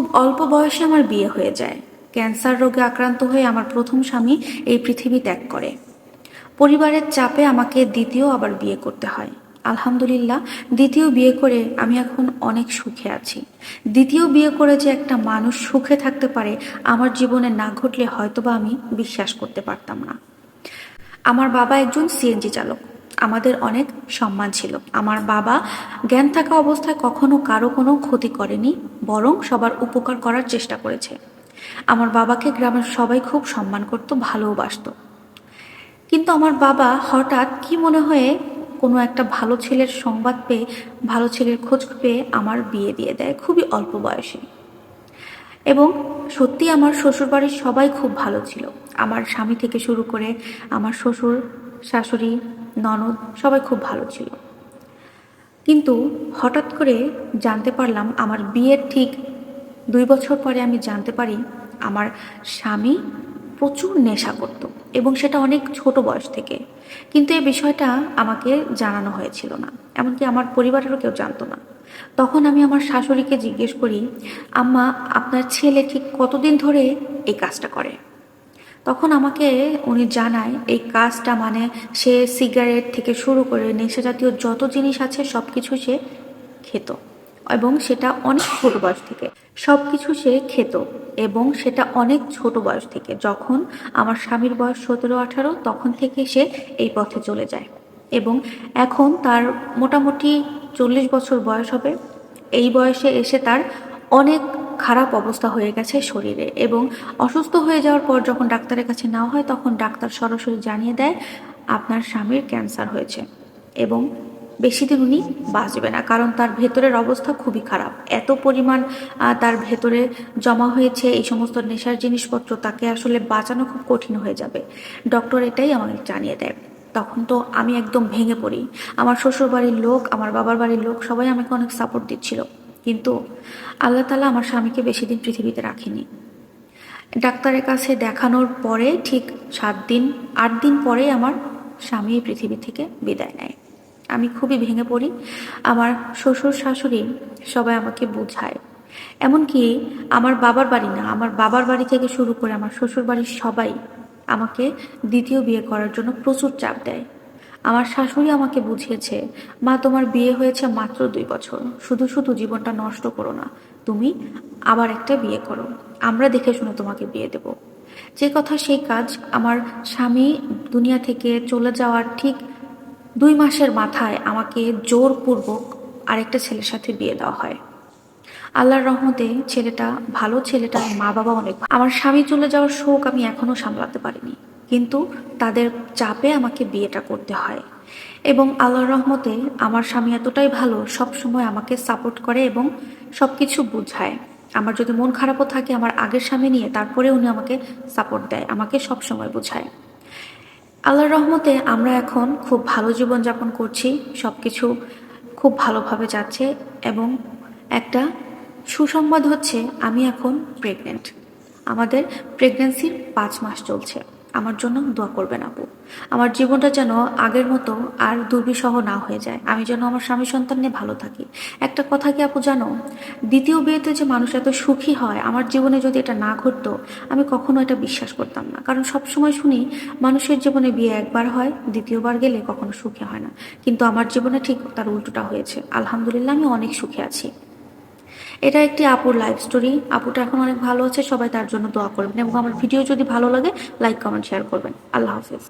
খুব অল্প বয়সে আমার বিয়ে হয়ে যায়। ক্যান্সার রোগে আক্রান্ত হয়ে আমার প্রথম স্বামী এই পৃথিবী ত্যাগ করে। পরিবারের চাপে আমাকে দ্বিতীয় আবার বিয়ে করতে হয়। আলহামদুলিল্লাহ, দ্বিতীয় বিয়ে করে আমি এখন অনেক সুখে আছি। দ্বিতীয় বিয়ে করে যে একটা মানুষ সুখে থাকতে পারে, আমার জীবনে না ঘটলে হয়তোবা আমি বিশ্বাস করতে পারতাম না। আমার বাবা একজন সিএনজি চালক। আমাদের অনেক সম্মান ছিল। আমার বাবা জ্ঞান থাকা অবস্থায় কখনো কারও কোনো ক্ষতি করেনি, বরং সবার উপকার করার চেষ্টা করেছে। আমার বাবাকে গ্রামের সবাই খুব সম্মান করত, ভালোবাসতো। কিন্তু আমার বাবা হঠাৎ কি মনে হয়ে কোনো একটা ভালো ছেলের সংবাদ পেয়ে, ভালো ছেলের খোঁজ পেয়ে আমার বিয়ে দিয়ে দেয়, খুবই অল্প বয়সে। এবং সত্যি আমার শ্বশুরবাড়ির সবাই খুব ভালো ছিল। আমার স্বামী থেকে শুরু করে আমার শ্বশুর, শাশুড়ি ননদ সবাই খুব ভালো ছিল। কিন্তু হঠাৎ করে জানতে পারলাম আমার বিয়ের ঠিক দুই বছর পরে আমি জানতে পারি আমার স্বামী প্রচুর নেশা করত এবং সেটা অনেক ছোট বয়স থেকে। কিন্তু এই বিষয়টা আমাকে জানানো হয়েছিল না, এমনকি আমার পরিবারেরও কেউ জানতো না। তখন আমি আমার শাশুড়িকে জিজ্ঞেস করি, আম্মা, আপনার ছেলে ঠিক কতদিন ধরে এই কাজটা করে? তখন আমাকে উনি জানায়, এই কাজটা মানে সে সিগারেট থেকে শুরু করে নেশা জাতীয় যত জিনিস আছে সব কিছু সে খেত এবং সেটা অনেক ছোট বয়স থেকে। সব কিছু সে খেত এবং সেটা অনেক ছোট বয়স থেকে। যখন আমার স্বামীর বয়স সতেরো, আঠারো, তখন থেকে সে এই পথে চলে যায় এবং এখন তার মোটামুটি চল্লিশ বছর বয়স হবে। এই বয়সে এসে তার অনেক খারাপ অবস্থা হয়ে গেছে শরীরে এবং অসুস্থ হয়ে যাওয়ার পর যখন ডাক্তারের কাছে নেওয়া হয়, তখন ডাক্তার সরাসরি জানিয়ে দেয়, আপনার স্বামীর ক্যান্সার হয়েছে। এবং বেশি দিন উনি বাঁচবে না, কারণ তার ভেতরের অবস্থা খুবই খারাপ। এত পরিমাণ তার ভেতরে জমা হয়েছে, এই সমস্ত নেশার জিনিসপত্র, তাকে আসলে বাঁচানো খুব কঠিন হয়ে যাবে। ডক্টর এটাই আমাকে জানিয়ে দেয়। তখন তো আমি একদম ভেঙে পড়ি। আমার শ্বশুর বাড়ির লোক, আমার বাবার বাড়ির লোক সবাই আমাকে অনেক সাপোর্ট দিচ্ছিল। কিন্তু আল্লাহ তালা আমার স্বামীকে বেশি দিন পৃথিবীতে রাখেনি। ডাক্তারের কাছে দেখানোর পরে ঠিক সাত দিন, আট দিন পরে আমার স্বামী পৃথিবী থেকে বিদায় নেয়। আমি খুবই ভেঙে পড়ি। আমার শ্বশুর শাশুড়ি সবাই আমাকে বোঝায়। এমনকি আমার বাবার বাড়ি না, আমার বাবার বাড়ি থেকে শুরু করে আমার শ্বশুর বাড়ির সবাই আমাকে দ্বিতীয় বিয়ে করার জন্য প্রচুর চাপ দেয়। আমার শাশুড়ি আমাকে বুঝিয়েছে, মা, তোমার বিয়ে হয়েছে মাত্র দুই বছর। শুধু শুধু জীবনটা নষ্ট করো না। তুমি আবার একটা বিয়ে করো। আমরা দেখে শুনে তোমাকে বিয়ে দেব। যে কথা সেই কাজ আমার স্বামী দুনিয়া থেকে চলে যাওয়ার ঠিক দুই মাসের মাথায় আমাকে জোরপূর্বক আরেকটা ছেলের সাথে বিয়ে দেওয়া হয়। আল্লাহর রহমতে ছেলেটা ভালো, ছেলেটার মা বাবা অনেক আমার স্বামী চলে যাওয়ার শোক আমি এখনও সামলাতে পারিনি। কিন্তু তাদের চাপে আমাকে বিয়েটা করতে হয়। এবং আল্লাহর রহমতে আমার স্বামী এতটাই ভালো সব সময় আমাকে সাপোর্ট করে এবং সব কিছু বুঝায়। আমার যদি মন খারাপও থাকে আমার আগের স্বামী নিয়ে তারপরে উনি আমাকে সাপোর্ট দেয়, আমাকে সব সময় বোঝায়। আল্লাহর রহমতে আমরা এখন খুব ভালো জীবনযাপন করছি সব কিছু খুব ভালোভাবে যাচ্ছে এবং একটা সুসংবাদ হচ্ছে, আমি এখন প্রেগনেন্ট আমাদের প্রেগনেন্সির পাঁচ মাস চলছে। আমার জন্য দোয়া করবেন আপু। আমার জীবনটা যেন আগের মতো আর দুর্বিষহ না হয়ে যায়। আমি যেন আমার স্বামী সন্তান নিয়ে ভালো থাকি। একটা কথা কি আপু জানো? দ্বিতীয় বিয়েতে যে মানুষ এত সুখী হয়, আমার জীবনে যদি এটা না ঘটতো, আমি কখনো এটা বিশ্বাস করতাম না। কারণ সব সময় শুনি, মানুষের জীবনে বিয়ে একবার হয়, দ্বিতীয়বার গেলে কখনো সুখী হয় না। কিন্তু আমার জীবনে ঠিক তার উল্টোটা হয়েছে। আলহামদুলিল্লাহ, আমি অনেক সুখে আছি। এটা একটি আপুর লাইভ স্টোরি আপুটা এখন অনেক ভালো আছে, সবাই তার জন্য দোয়া করবেন। এবং আমার ভিডিও যদি ভালো লাগে লাইক কমেন্ট শেয়ার করবেন। আল্লাহ হাফিজ।